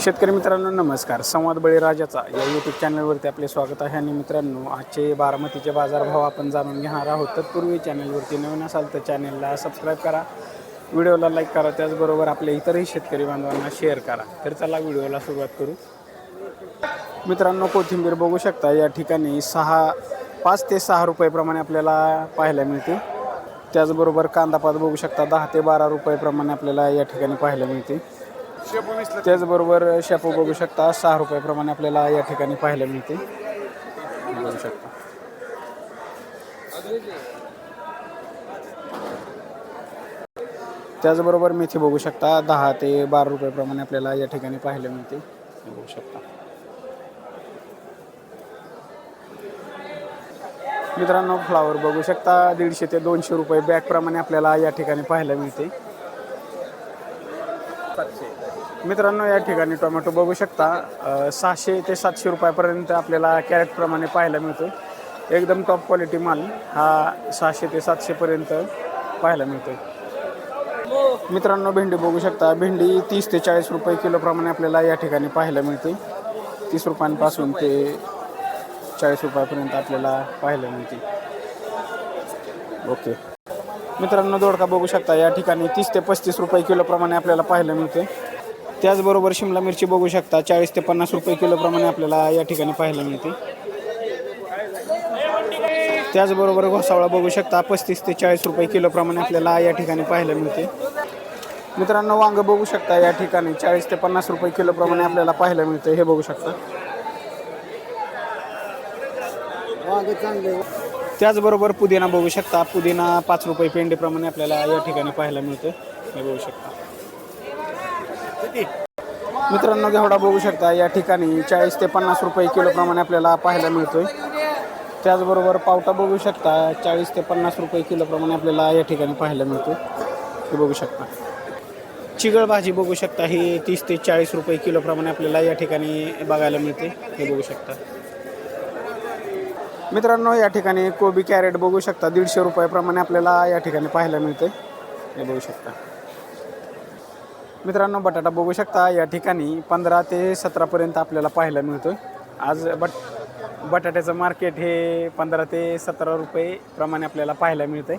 शेतकरी मित्रांनो नमस्कार. संवाद बळीराजाचा या यूट्यूब चॅनलवरती आपले स्वागत आहे. आणि मित्रांनो आजचे बारामतीचे बाजारभाव आपण जाणून घेणार आहोत. तत्पूर्वी चॅनलवरती नवीन असाल तर चॅनलला सबस्क्राईब करा. व्हिडिओला लाईक करा. त्याचबरोबर आपल्या इतरही शेतकरी बांधवांना शेअर करा. तर चला व्हिडिओला सुरुवात करू. मित्रांनो कोथिंबीर बघू शकता या ठिकाणी सहा पाच ते सहा रुपयेप्रमाणे आपल्याला पाहायला मिळते त्याचबरोबर कांदापात बघू शकता दहा ते बारा रुपयेप्रमाणे आपल्याला या ठिकाणी पाहायला मिळते त्याचबरोबर शेपू बघू शकता सहा रुपयाप्रमाणे आपल्याला या ठिकाणी पाहायला मिळते. बघू शकता. त्याचबरोबर मेथी बघू शकता दहा ते बारा रुपयाप्रमाणे आपल्याला या ठिकाणी पाहायला मिळते. बघू शकता. मित्रांनो फ्लावर बघू शकता दीडशे ते दोनशे रुपये बॅगप्रमाणे आपल्याला या ठिकाणी पाहायला मिळते. मित्रांनो या ठिकाणी टोमॅटो बघू शकता. सहाशे ते सातशे रुपयापर्यंत आपल्याला कॅरेटप्रमाणे पाहायला मिळतो एकदम टॉप क्वालिटी माल हा सहाशे ते सातशेपर्यंत पाहायला मिळतो मित्रांनो भेंडी बघू शकता. भेंडी तीस ते चाळीस रुपये किलोप्रमाणे आपल्याला या ठिकाणी पाहायला मिळते तीस रुपयांपासून ते चाळीस रुपयापर्यंत आपल्याला पाहायला मिळते ओके. मित्रांनो दोडका बघू शकता या ठिकाणी तीस ते पस्तीस रुपये किलोप्रमाणे आपल्याला पाहायला मिळते त्याचबरोबर शिमला मिरची बघू शकता चाळीस ते पन्नास रुपये किलोप्रमाणे आपल्याला या ठिकाणी पाहायला मिळते त्याचबरोबर घोसावळा बघू शकता पस्तीस ते चाळीस रुपये किलोप्रमाणे आपल्याला या ठिकाणी पाहायला मिळते मित्रांनो वांगं बघू शकता या ठिकाणी चाळीस ते पन्नास रुपये किलोप्रमाणे आपल्याला पाहायला मिळते हे बघू शकता. त्याचबरोबर पुदिना बघू शकता. पुदिना पाच रुपये पेंडीप्रमाणे आपल्याला या ठिकाणी पाहायला मिळतं हे बघू शकता. मित्रांनो घेवडा बघू शकता. या ठिकाणी चाळीस ते पन्नास रुपये किलोप्रमाणे आपल्याला पाहायला मिळतोय. त्याचबरोबर पावटा बघू शकता. चाळीस ते पन्नास रुपये किलोप्रमाणे आपल्याला या ठिकाणी पाहायला मिळतो हे बघू शकता. चिगळ भाजी बघू शकता. ही तीस ते चाळीस रुपये किलोप्रमाणे आपल्याला या ठिकाणी बघायला मिळते. हे बघू शकता. मित्रांनो या ठिकाणी कोबी कॅरेट बघू शकता. दीडशे रुपयाप्रमाणे आपल्याला या ठिकाणी पाहायला मिळते. हे बघू शकता. मित्रांनो बटाटा बघू शकता. या ठिकाणी पंधरा ते सतरापर्यंत आपल्याला पाहायला मिळतो आज बट बटाट्याचं मार्केट हे पंधरा ते सतरा रुपये प्रमाणे आपल्याला पाहायला मिळतं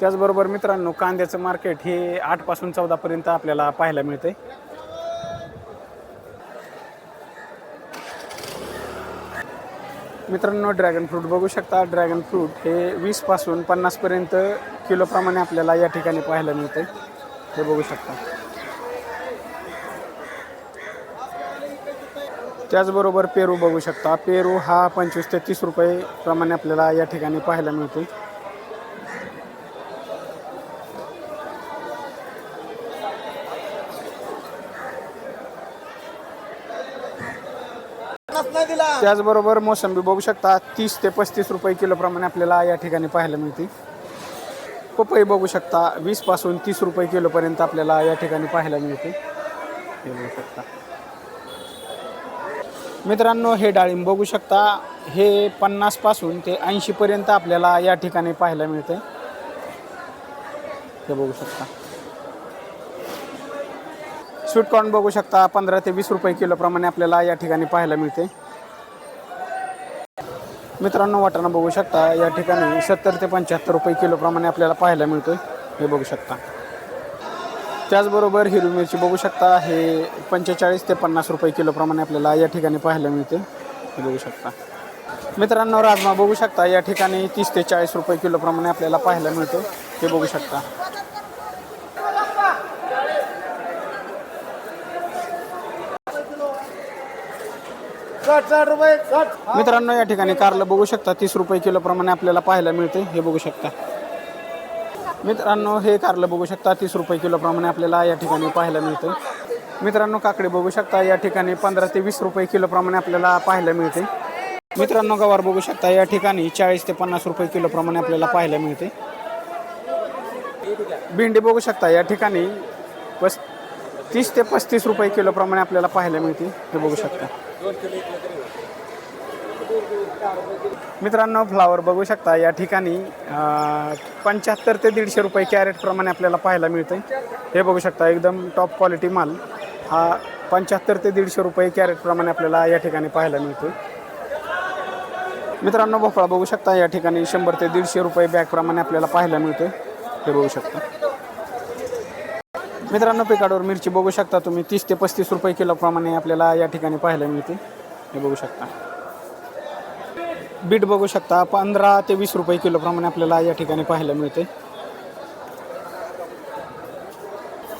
त्याचबरोबर मित्रांनो कांद्याचं मार्केट हे आठपासून चौदापर्यंत आपल्याला पाहायला मिळतंय. मित्रांनो ड्रॅगन फ्रूट बघू शकता. ड्रॅगन फ्रूट हे वीसपासून पन्नासपर्यंत किलोप्रमाणे आपल्याला या ठिकाणी पाहायला मिळते हे बघू शकता. त्याचबरोबर पेरू बघू शकता. पेरू हा पंचवीस ते तीस रुपये प्रमाणे आपल्याला या ठिकाणी पाहायला मिळतो त्याचबरोबर मोसंबी बघू शकता तीस ते पस्तीस रुपये किलोप्रमाणे आपल्याला या ठिकाणी पाहायला मिळते. पपई बघू शकता वीसपासून तीस रुपये किलोपर्यंत आपल्याला या ठिकाणी पाहायला मिळते. हे बघू शकता. मित्रांनो हे डाळिंब बघू शकता हे पन्नासपासून ते ऐंशीपर्यंत आपल्याला या ठिकाणी पाहायला मिळते. हे बघू शकता. स्वीटकॉर्न बघू शकता. पंधरा ते वीस रुपये किलोप्रमाणे आपल्याला या ठिकाणी पाहायला मिळते. मित्रांनो वाटाणा बघू शकता. या ठिकाणी सत्तर ते पंच्याहत्तर रुपये किलोप्रमाणे आपल्याला पाहायला मिळतो हे बघू शकता. त्याचबरोबर हिरवी मिरची बघू शकता. हे पंचेचाळीस ते पन्नास रुपये किलोप्रमाणे आपल्याला या ठिकाणी पाहायला मिळते. हे बघू शकता. मित्रांनो राजमा बघू शकता. या ठिकाणी तीस ते चाळीस रुपये किलोप्रमाणे आपल्याला पाहायला मिळतो हे बघू शकता. मित्रांनो या ठिकाणी कारलं बघू शकता. तीस रुपये किलोप्रमाणे आपल्याला पाहायला मिळते. हे बघू शकता. मित्रांनो हे कारलं बघू शकता. तीस रुपये किलोप्रमाणे आपल्याला या ठिकाणी पाहायला मिळते. मित्रांनो काकडी बघू शकता. या ठिकाणी पंधरा ते वीस रुपये किलोप्रमाणे आपल्याला पाहायला मिळते. मित्रांनो गवार बघू शकता. या ठिकाणी चाळीस ते पन्नास रुपये किलोप्रमाणे आपल्याला पाहायला मिळते. भेंडी बघू शकता. या ठिकाणी पस तीस ते पस्तीस रुपये किलोप्रमाणे आपल्याला पाहायला मिळते हे बघू शकता. मित्रांनो फ्लावर बघू शकता. या ठिकाणी पंच्याहत्तर ते दीडशे रुपये कॅरेटप्रमाणे आपल्याला पाहायला मिळते हे बघू शकता एकदम टॉप क्वालिटी माल. हा पंच्याहत्तर ते दीडशे रुपये कॅरेटप्रमाणे आपल्याला या ठिकाणी पाहायला मिळतो मित्रांनो भोपळा बघू शकता. या ठिकाणी शंभर ते दीडशे रुपये बॅगप्रमाणे आपल्याला पाहायला मिळतो हे बघू शकता. मित्रांनो पिकाडोर मिरची बघू शकता तुम्ही. तीस ते पस्तीस रुपये किलोप्रमाणे आपल्याला या ठिकाणी पाहायला मिळते. हे बघू शकता. बीट बघू शकता. पंधरा ते वीस रुपये किलोप्रमाणे आपल्याला या ठिकाणी पाहायला मिळते.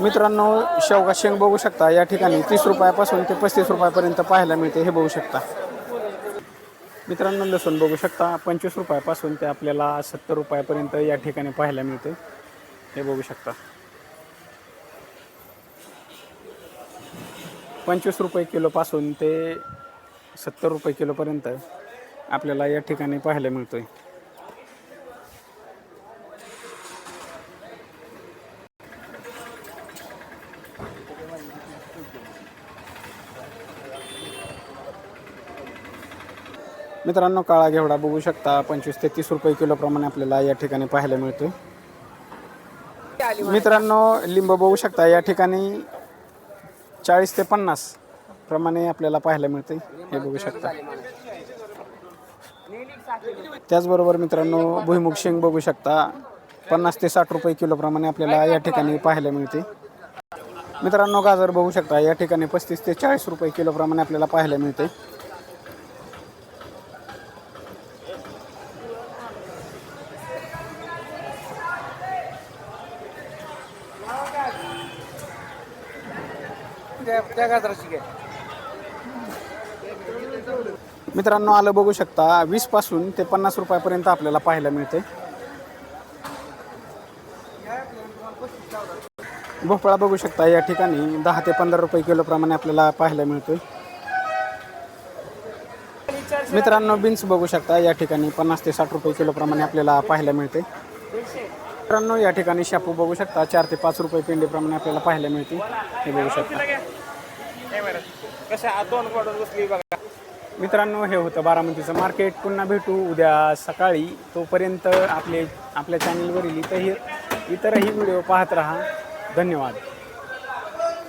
मित्रांनो शेवगा शेंग बघू शकता. या ठिकाणी तीस रुपयापासून ते पस्तीस रुपयापर्यंत पाहायला मिळते. हे बघू शकता. मित्रांनो लसूण बघू शकता. पंचवीस रुपयापासून ते आपल्याला सत्तर रुपयापर्यंत या ठिकाणी पाहायला मिळते. हे बघू शकता. पंचवीस रुपये किलोपासून ते सत्तर रुपये किलोपर्यंत आपल्याला या ठिकाणी पाहायला मिळतो आहे मित्रांनो काळा घेवडा बघू शकता. पंचवीस ते तीस रुपये किलोप्रमाणे आपल्याला या ठिकाणी पाहायला मिळतोय. मित्रांनो लिंब बघू शकता. या ठिकाणी चाळीस ते पन्नास प्रमाणे आपल्याला पाहायला मिळते हे बघू शकता. त्याचबरोबर मित्रांनो भुईमुग शेंग बघू शकता. पन्नास ते साठ रुपये किलोप्रमाणे आपल्याला या ठिकाणी पाहायला मिळते मित्रांनो गाजर बघू शकता. या ठिकाणी पस्तीस ते चाळीस रुपये किलोप्रमाणे आपल्याला पाहायला मिळते त्या गाजराची घ्या मित्रांनो आलं बघू शकता. वीसपासून ते पन्नास रुपयापर्यंत आपल्याला पाहायला मिळते. भोपळा बघू शकता. या ठिकाणी दहा ते पंधरा रुपये किलोप्रमाणे आपल्याला पाहायला मिळतोय. मित्रांनो बीन्स बघू शकता. या ठिकाणी पन्नास ते साठ रुपये किलोप्रमाणे आपल्याला पाहायला मिळते. मित्रांनो या ठिकाणी शापू बघू शकता. चार ते पाच रुपये पेंडीप्रमाणे आपल्याला पाहायला मिळते. हे बघू शकता. कशा दोन वाढून बसली बघा. मित्रांनो हे होतं बारामतीचं मार्केट. पुन्हा भेटू उद्या सकाळी. तोपर्यंत आपले आपल्या चॅनलवरील इतरही इतरही व्हिडिओ पाहत राहा. धन्यवाद.